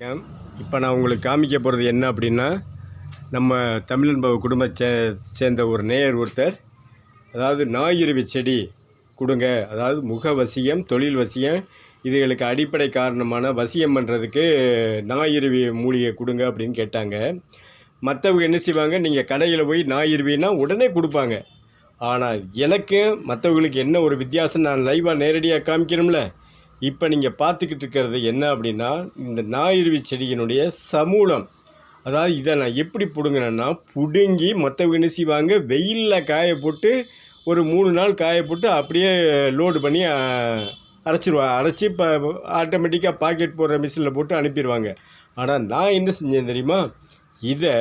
வணக்கம். இப்போ நான் உங்களுக்கு காமிக்க போகிறது என்ன அப்படின்னா நம்ம தமிழன்பவ குடும்ப சே சேர்ந்த ஒரு நேயர் ஒருத்தர். அதாவது நாயுருவி செடி கொடுங்க. அதாவது முக வசியம் தொழில் வசியம் இதுகளுக்கு அடிப்படை காரணமான வசியம் பண்ணுறதுக்கு நாயுருவி மூலிகை கொடுங்க அப்படின்னு கேட்டாங்க. மற்றவங்க என்ன செய்வாங்க நீங்கள் கடையில் போய் நாயுருவின்னா உடனே கொடுப்பாங்க. ஆனால் எனக்கு மற்றவங்களுக்கு என்ன ஒரு வித்தியாசம் நான் லைவாக நேரடியாக காமிக்கணும்ல? இப்போ நீங்கள் பார்த்துக்கிட்டு இருக்கிறது என்ன அப்படின்னா இந்த நாயுருவி செடியினுடைய சமூலம். அதாவது இதை நான் எப்படி பிடுங்கினேன்னா பிடுங்கி மற்றவங்க என்ன செய்வாங்க? வெயிலில் காய போட்டு ஒரு மூணு நாள் காய போட்டு அப்படியே லோடு பண்ணி அரைச்சிடுவாங்க அரைச்சி இப்போ ஆட்டோமேட்டிக்காக பாக்கெட் போடுற மிஷினில் போட்டு அனுப்பிடுவாங்க ஆனால் நான் என்ன செஞ்சேன் தெரியுமா? இதை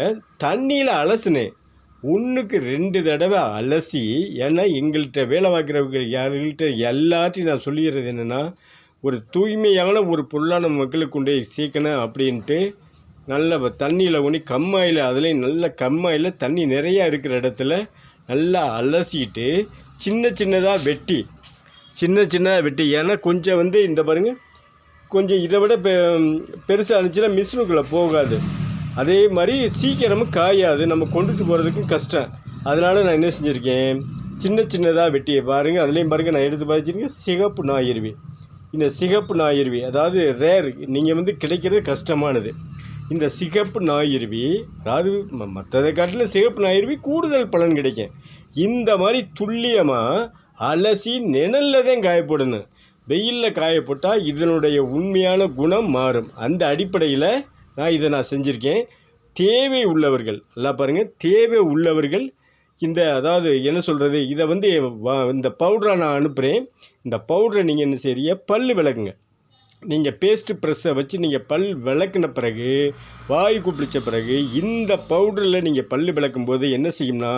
தண்ணியில் அலசினேன். ஒன்றுக்கு ரெண்டு தடவை அலசி ஏன்னா எங்கள்கிட்ட வேலை பார்க்குறவங்க யாருகிட்ட எல்லாத்தையும் நான் சொல்லிடுறது என்னென்னா ஒரு தூய்மையான ஒரு பொருளான மக்களுக்கு கொண்டு போய் சேர்க்கணும் அப்படின்ட்டு நல்ல தண்ணியில் ஒன்றி கம்மாயில் அதுலேயும் நல்ல கம்மாயில் தண்ணி நிறையா இருக்கிற இடத்துல நல்லா அலசிட்டு சின்ன சின்னதாக வெட்டி சின்ன சின்னதாக வெட்டி. ஏன்னா கொஞ்சம் வந்து இந்த பாருங்கள் கொஞ்சம் இதை விட பெ பெருசாக இருந்துச்சுன்னா மிஷினுக்குள்ளே போகாது. அதே மாதிரி சீக்கிரமும் காயாது. நம்ம கொண்டுட்டு போகிறதுக்கும் கஷ்டம். அதனால் நான் என்ன செஞ்சுருக்கேன்? சின்ன சின்னதாக வெட்டி பாருங்கள் அதுலேயும் பாருங்கள் நான் எடுத்து பார்த்துருக்கேன் சிகப்பு நாயிருவேன் இந்த சிகப்பு நாயிருவி அதாவது ரேர் நீங்கள் வந்து கிடைக்கிறது கஷ்டமானது. இந்த சிகப்பு நாயிருவி அதாவது ம- மற்றதை காட்டிலும் சிகப்பு நாயிருவி கூடுதல் பலன் கிடைக்கும். இந்த மாதிரி துல்லியமாக அலசி நிழலில் தான் காயப்படணும். வெயிலில் காயப்பட்டால் இதனுடைய உண்மையான குணம் மாறும். அந்த அடிப்படையில் நான் இதை நான் செஞ்சுருக்கேன். தேவை உள்ளவர்கள் எல்லாம் பாருங்கள் தேவை உள்ளவர்கள் இந்த அதாவது என்ன சொல்கிறது இதை வந்து இந்த பவுடரை நான் அனுப்புகிறேன் இந்த பவுடரை நீங்கள் என்ன செய்ய பல் விளக்குங்க. நீங்கள் பேஸ்ட்டு ப்ரெஸ்ஸை வச்சு நீங்கள் பல் விளக்குன பிறகு வாய் குப்பிடிச்ச பிறகு இந்த பவுடரில் நீங்கள் பல் விளக்கும் போது என்ன செய்யும்னா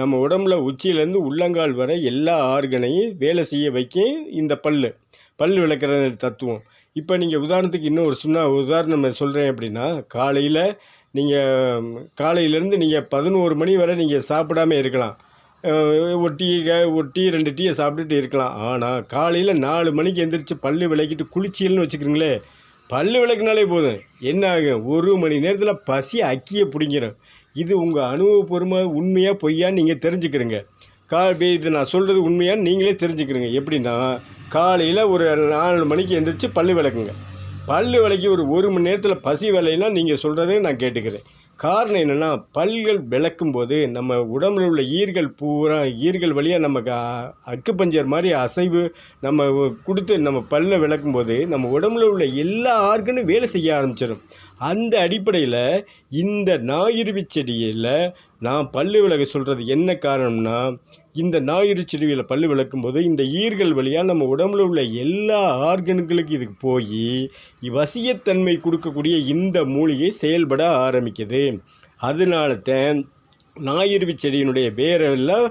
நம்ம உடம்புல உச்சியிலேருந்து உள்ளங்கால் வரை எல்லா ஆர்கனையும் வேலை செய்ய வைக்கும் இந்த பல் பல் விளக்குற தத்துவம். இப்போ நீங்கள் உதாரணத்துக்கு இன்னும் ஒரு சின்ன உதாரணம் சொல்கிறேன் அப்படின்னா காலையில் நீங்கள் காலையிலேருந்து நீங்கள் பதினோரு மணி வரை நீங்கள் சாப்பிடாம இருக்கலாம். ஒரு டீ க- ஒரு டீ ரெண்டு டீயை சாப்பிட்டுட்டு இருக்கலாம். ஆனால் காலையில் நாலு மணிக்கு எந்திரிச்சு பல்லு விளக்கிட்டு குளிச்சியல்னு வச்சுக்கிறீங்களே பல்லு விளக்குனாலே போதும். என்ன ஆகும்? ஒரு மணி நேரத்தில் பசி அக்கியை பிடிங்கிடும் இது உங்கள் அனுபவபூர்வமாக உண்மையாக பொய்யான்னு நீங்கள் தெரிஞ்சுக்கிறீங்க. கா இது நான் சொல்கிறது உண்மையான்னு நீங்களே தெரிஞ்சுக்கிறீங்க. எப்படின்னா காலையில் ஒரு நாலு மணிக்கு எந்திரிச்சு பல்லு விளக்குங்க. பல்லு விளக்கி ஒரு ஒரு மணி நேரத்தில் பசி விலைன்னா நீங்கள் சொல்கிறதே நான் கேட்டுக்கிறேன். காரணம் என்னென்னா பல்கள் விளக்கும் போது நம்ம உடம்புல உள்ள ஈர்கள் பூரா ஈர்கள் வழியாக நமக்கு அக்கு பஞ்சர் மாதிரி அசைவு நம்ம கொடுத்து நம்ம பல்லை விளக்கும் போது நம்ம உடம்புல உள்ள எல்லா ஆர்கனும் வேலை செய்ய ஆரம்பிச்சிடும் அந்த அடிப்படையில் இந்த ஞாயிறுவி செடியில் நான் பல்லு விளக்க சொல்கிறது என்ன காரணம்னா இந்த ஞாயிறு செடியில் பல்லு விளக்கும் போது இந்த ஈர்கள் வழியாக நம்ம உடம்புல உள்ள எல்லா ஆர்கனுக்களுக்கு இதுக்கு போய் வசியத்தன்மை கொடுக்கக்கூடிய இந்த மூலிகை செயல்பட ஆரம்பிக்குது. அதனால தான் ஞாயிறு செடியினுடைய வேரெல்லாம்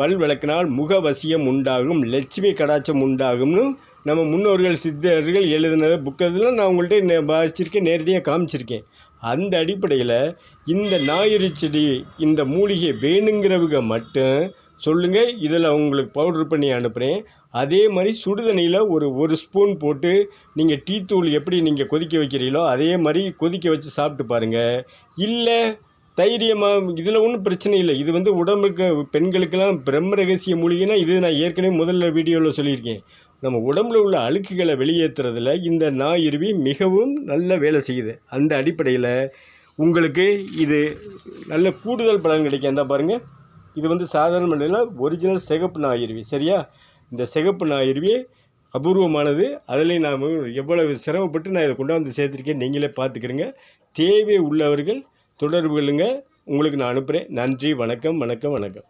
பல் விளக்கினால் முகவசியம் உண்டாகும் லட்சுமி கடாட்சம் உண்டாகும்னு நம்ம முன்னோர்கள் சித்தர்கள் எழுதின புக்கெல்லாம் நான் உங்கள்கிட்ட வாசிச்சிருக்கேன் நேரடியாக காமிச்சிருக்கேன். அந்த அடிப்படையில் இந்த ஞாயிறு செடி இந்த மூலிகை வேணுங்கிறவங்க மட்டும் சொல்லுங்கள் இதில் உங்களுக்கு பவுடர் பண்ணி அனுப்புகிறேன் அதே மாதிரி சுடுதண்ணியில் ஒரு ஒரு ஸ்பூன் போட்டு நீங்கள் டீ தூள் எப்படி நீங்கள் கொதிக்க வைக்கிறீங்களோ அதே மாதிரி கொதிக்க வச்சு சாப்பிட்டு பாருங்கள் இல்லை தைரியமாக இதில் ஒன்றும் பிரச்சனை இல்லை. இது வந்து உடம்புக்கு பெண்களுக்கெல்லாம் பிரம்ம ரகசிய மூலிகைனா இது நான் ஏற்கனவே முதல்ல வீடியோவில் சொல்லியிருக்கேன். நம்ம உடம்புல உள்ள அழுக்குகளை வெளியேற்றுறதுல இந்த நாயிருவி மிகவும் நல்ல வேலை செய்யுது. அந்த அடிப்படையில் உங்களுக்கு இது நல்ல கூடுதல் பலன் கிடைக்கும் அந்த பாருங்கள் இது வந்து சாதாரண மண்ணில் ஒரிஜினல் சிகப்பு நாயிருவி. சரியா? இந்த சிகப்பு நாயிருவி அபூர்வமானது. அதிலே நாம் எவ்வளவு சிரமப்பட்டு நான் இதை கொண்டாந்து சேர்த்துருக்கேன் நீங்களே பார்த்துக்கிறங்க. தேவை உள்ளவர்கள் தொடர்புகளுங்க உங்களுக்கு நான் அனுப்புகிறேன் நன்றி வணக்கம் வணக்கம் வணக்கம்.